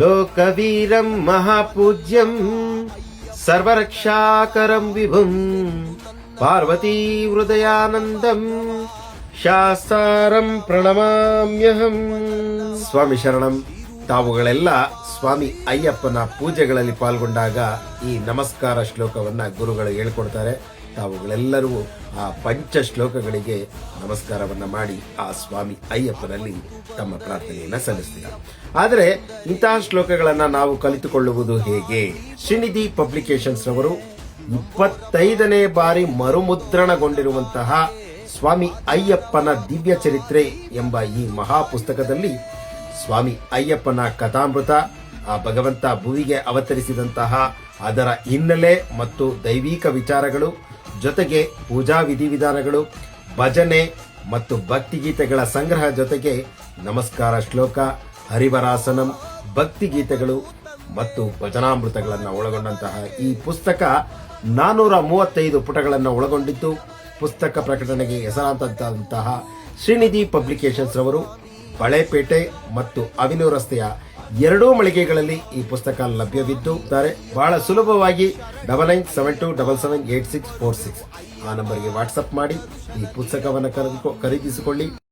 ಲೋಕವೀರಂ ಮಹಾಪೂಜ್ಯಂ ಸರ್ವರಕ್ಷಾಕರಂ ವಿಭುಂ ಪಾರ್ವತೀ ಹೃದಯಾನಂದಂ ಶಾಸ್ತಾರಂ ಪ್ರಣಮಾಮ್ಯಹಂ ಸ್ವಾಮಿ ಶರಣಂ ತಾವುಗಳೆಲ್ಲ ಸ್ವಾಮಿ ಅಯ್ಯಪ್ಪನ ಪೂಜೆಗಳಲ್ಲಿ ಪಾಲ್ಗೊಂಡಾಗ ಈ ನಮಸ್ಕಾರ ಶ್ಲೋಕವನ್ನ ಗುರುಗಳು ಹೇಳ್ಕೊಡ್ತಾರೆ. ತಾವುಗಳೆಲ್ಲರೂ ಆ ಪಂಚ ಶ್ಲೋಕಗಳಿಗೆ ನಮಸ್ಕಾರವನ್ನು ಮಾಡಿ ಆ ಸ್ವಾಮಿ ಅಯ್ಯಪ್ಪನಲ್ಲಿ ತಮ್ಮ ಪ್ರಾರ್ಥನೆಯನ್ನು ಸಲ್ಲಿಸ್ತೀರ ಆದರೆ ಇಂತಹ ಶ್ಲೋಕಗಳನ್ನು ನಾವು ಕಲಿತುಕೊಳ್ಳುವುದು ಹೇಗೆ? ಶ್ರೀನಿಧಿ ಪಬ್ಲಿಕೇಶನ್ಸ್ ರವರು ಇಪ್ಪತ್ತೈದನೇ ಬಾರಿ ಮರುಮುದ್ರಣಗೊಂಡಿರುವಂತಹ ಸ್ವಾಮಿ ಅಯ್ಯಪ್ಪನ ದಿವ್ಯ ಚರಿತ್ರೆ ಎಂಬ ಈ ಮಹಾಪುಸ್ತಕದಲ್ಲಿ ಸ್ವಾಮಿ ಅಯ್ಯಪ್ಪನ ಕಥಾಮೃತ, ಆ ಭಗವಂತ ಭುವಿಗೆ ಅವತರಿಸಿದಂತಹ ಅದರ ಹಿನ್ನೆಲೆ ಮತ್ತು ದೈವಿಕ ವಿಚಾರಗಳು ಜೊತೆಗೆ ಪೂಜಾ ವಿಧಿವಿಧಾನಗಳು, ಭಜನೆ ಮತ್ತು ಭಕ್ತಿಗೀತೆಗಳ ಸಂಗ್ರಹ ಜೊತೆಗೆ ನಮಸ್ಕಾರ ಶ್ಲೋಕ, ಹರಿವರಾಸನಂ, ಭಕ್ತಿಗೀತೆಗಳು ಮತ್ತು ಭಜನಾಮೃತಗಳನ್ನು ಒಳಗೊಂಡಂತಹ ಈ ಪುಸ್ತಕ ನಾನೂರ ಮೂವತ್ತೈದು ಪುಟಗಳನ್ನು ಒಳಗೊಂಡಿದ್ದು, ಪುಸ್ತಕ ಪ್ರಕಟಣೆಗೆ ಹೆಸರಾಂತಹ ಶ್ರೀನಿಧಿ ಪಬ್ಲಿಕೇಶನ್ಸ್ ರವರು, ಬಳೆಪೇಟೆ ಮತ್ತು ಅವಿನೂ ರಸ್ತೆಯ ಎರಡೂ ಮಳಿಗೆಗಳಲ್ಲಿ ಈ ಪುಸ್ತಕ ಲಭ್ಯವಿದ್ದು ಬಹಳ ಸುಲಭವಾಗಿ double nine seven two double seven eight six four six ಆ ನಂಬರ್ಗೆ ವಾಟ್ಸಪ್ ಮಾಡಿ ಈ ಪುಸ್ತಕವನ್ನು ಖರೀದಿಸಿಕೊಳ್ಳಿ.